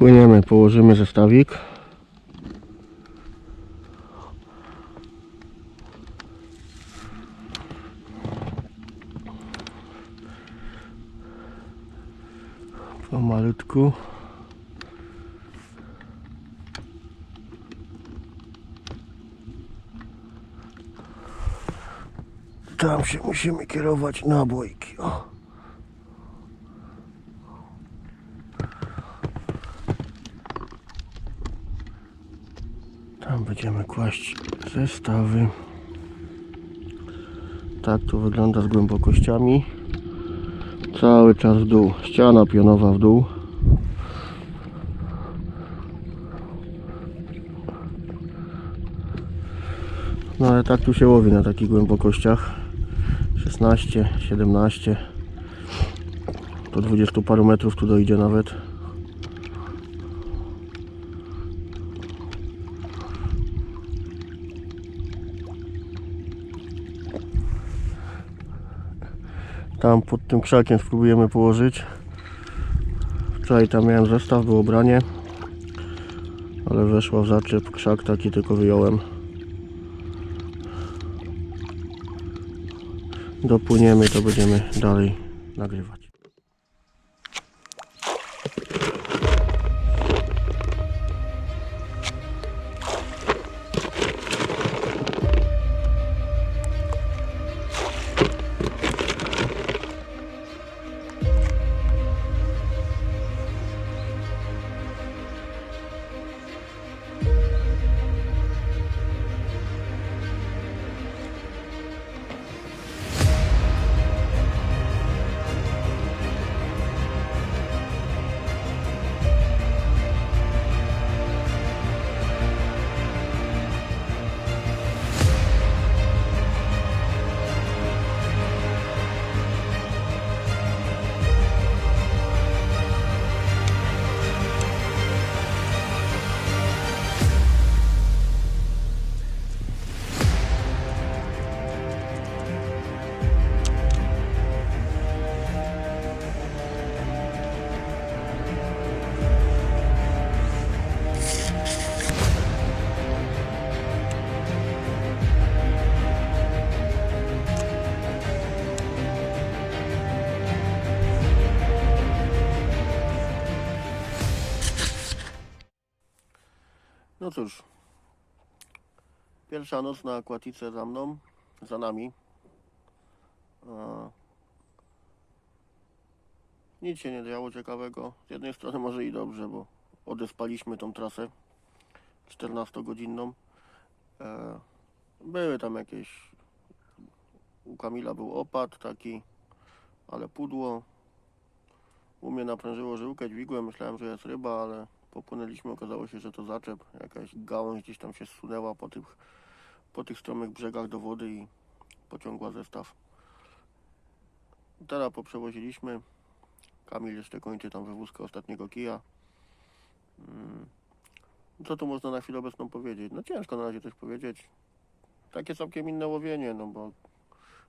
Płyniemy, położymy zestawik. Pomalutku. Tam się musimy kierować na bojki. O. Tam będziemy kłaść zestawy. Tak to wygląda z głębokościami. Cały czas w dół. Ściana pionowa w dół. No ale tak tu się łowi na takich głębokościach. 16, 17. Do 20 paru metrów tu dojdzie nawet. Tam pod tym krzakiem spróbujemy położyć. Wczoraj tam miałem zestaw, było branie. Ale weszła w zaczep krzak taki, tylko wyjąłem. Dopłyniemy, to będziemy dalej nagrywać. No cóż, pierwsza noc na akwatice za mną, za nami. E, Nic się nie działo ciekawego. Z jednej strony może i dobrze, bo odespaliśmy tą trasę 14-godzinną. E, Były tam jakieś. U Kamila był opad taki, ale pudło. U mnie naprężyło żyłkę dźwigłem, myślałem, że jest ryba, ale popłynęliśmy, okazało się, że to zaczep. Jakaś gałąź gdzieś tam się zsunęła po tych, po tych stromych brzegach do wody i pociągła zestaw. Teraz poprzewoziliśmy. Kamil jeszcze kończy tam wywózkę ostatniego kija. Mm. Co tu można na chwilę obecną powiedzieć? No ciężko na razie coś powiedzieć. Takie całkiem inne łowienie, no bo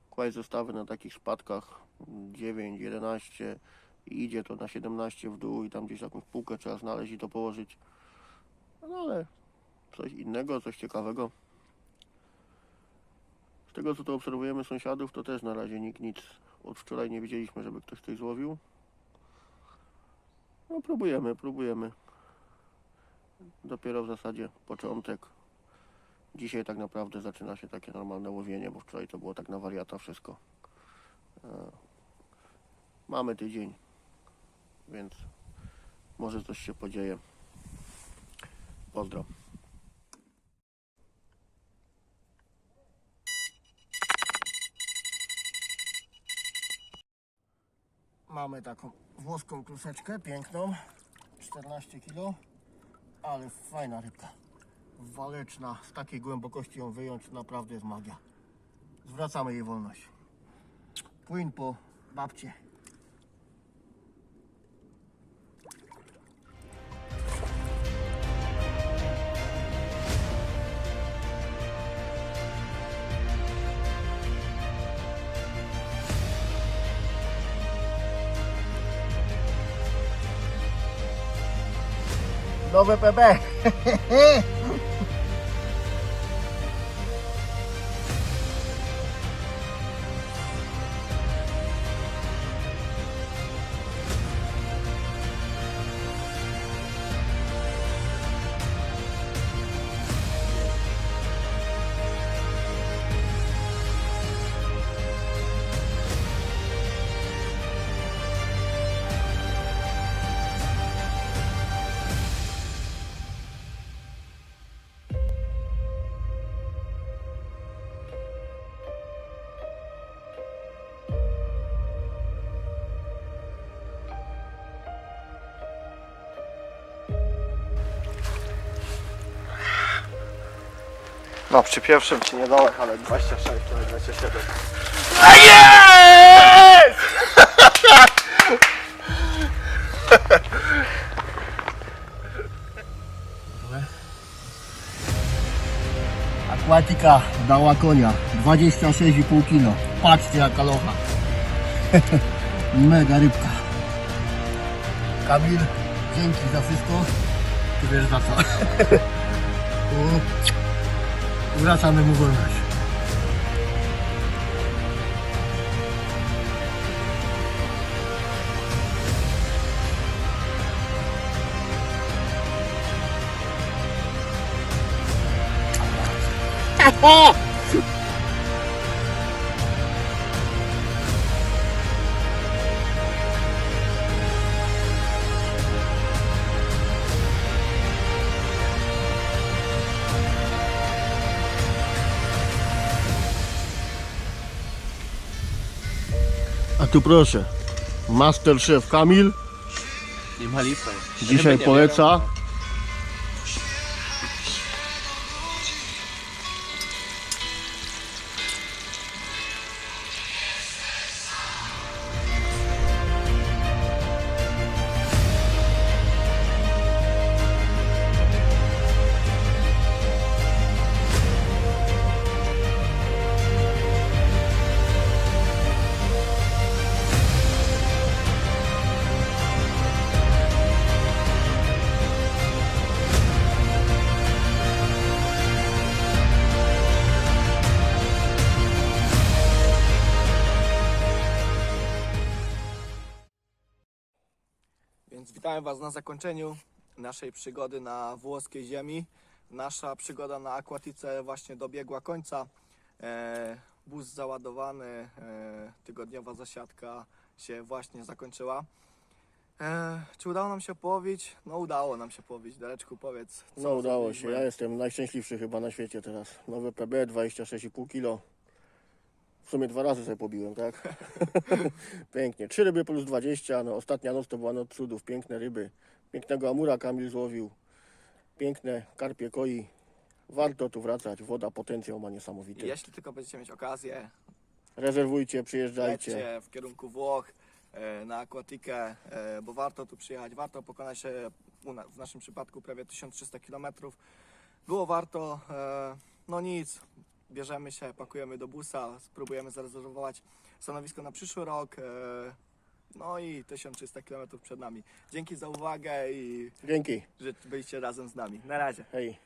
kłaść zestawy na takich spadkach 9, 11 idzie to na 17 w dół i tam gdzieś jakąś półkę trzeba znaleźć i to położyć. No ale coś innego, coś ciekawego. Z tego co tu obserwujemy sąsiadów, to też na razie nikt nic od wczoraj nie widzieliśmy, żeby ktoś coś złowił. No próbujemy, próbujemy. Dopiero w zasadzie początek. Dzisiaj tak naprawdę zaczyna się takie normalne łowienie, bo wczoraj to było tak na wariata wszystko. E, Mamy tydzień, więc może coś się podzieje. Pozdro. Mamy taką włoską kluseczkę, piękną, 14 kg, ale fajna rybka. Waleczna, z takiej głębokości ją wyjąć naprawdę jest magia. Zwracamy jej wolność. Płyn po babcie. Nowe PB. No, przy pierwszym ci nie dałem, ale 26, to 27. Aquatica dała konia 26,5 kg. Patrzcie jaka locha. Mega rybka. Kamil, dzięki za wszystko. Ty wiesz za co. U- Wracamy mu wolność. A tu proszę, Masterchef Kamil lipy. dzisiaj poleca. Więc witamy Was na zakończeniu naszej przygody na włoskiej ziemi. Nasza przygoda na Akwatice właśnie dobiegła końca. E, bus załadowany, e, tygodniowa zasiadka się właśnie zakończyła. E, czy udało nam się połowić? No udało nam się połowić. Dareczku powiedz. co No udało się, zrobiliśmy. ja jestem najszczęśliwszy chyba na świecie teraz. Nowe PB 26,5 kg. W sumie dwa razy sobie pobiłem, tak? Pięknie. Trzy ryby plus 20. No, ostatnia noc to była noc cudów. Piękne ryby. Pięknego amura Kamil złowił. Piękne karpie koi. Warto tu wracać. Woda potencjał ma niesamowity. Jeśli tylko będziecie mieć okazję, Rezerwujcie, przyjeżdżajcie. Lećcie w kierunku Włoch e, na Aquatikę, e, bo warto tu przyjechać, warto pokonać e, u na- w naszym przypadku prawie 1300 km. Było warto, e, no nic, bierzemy się, pakujemy do busa, spróbujemy zarezerwować stanowisko na przyszły rok. e, No i 1300 km przed nami. Dzięki za uwagę i Dzięki. że byliście razem z nami. Na razie. Hej.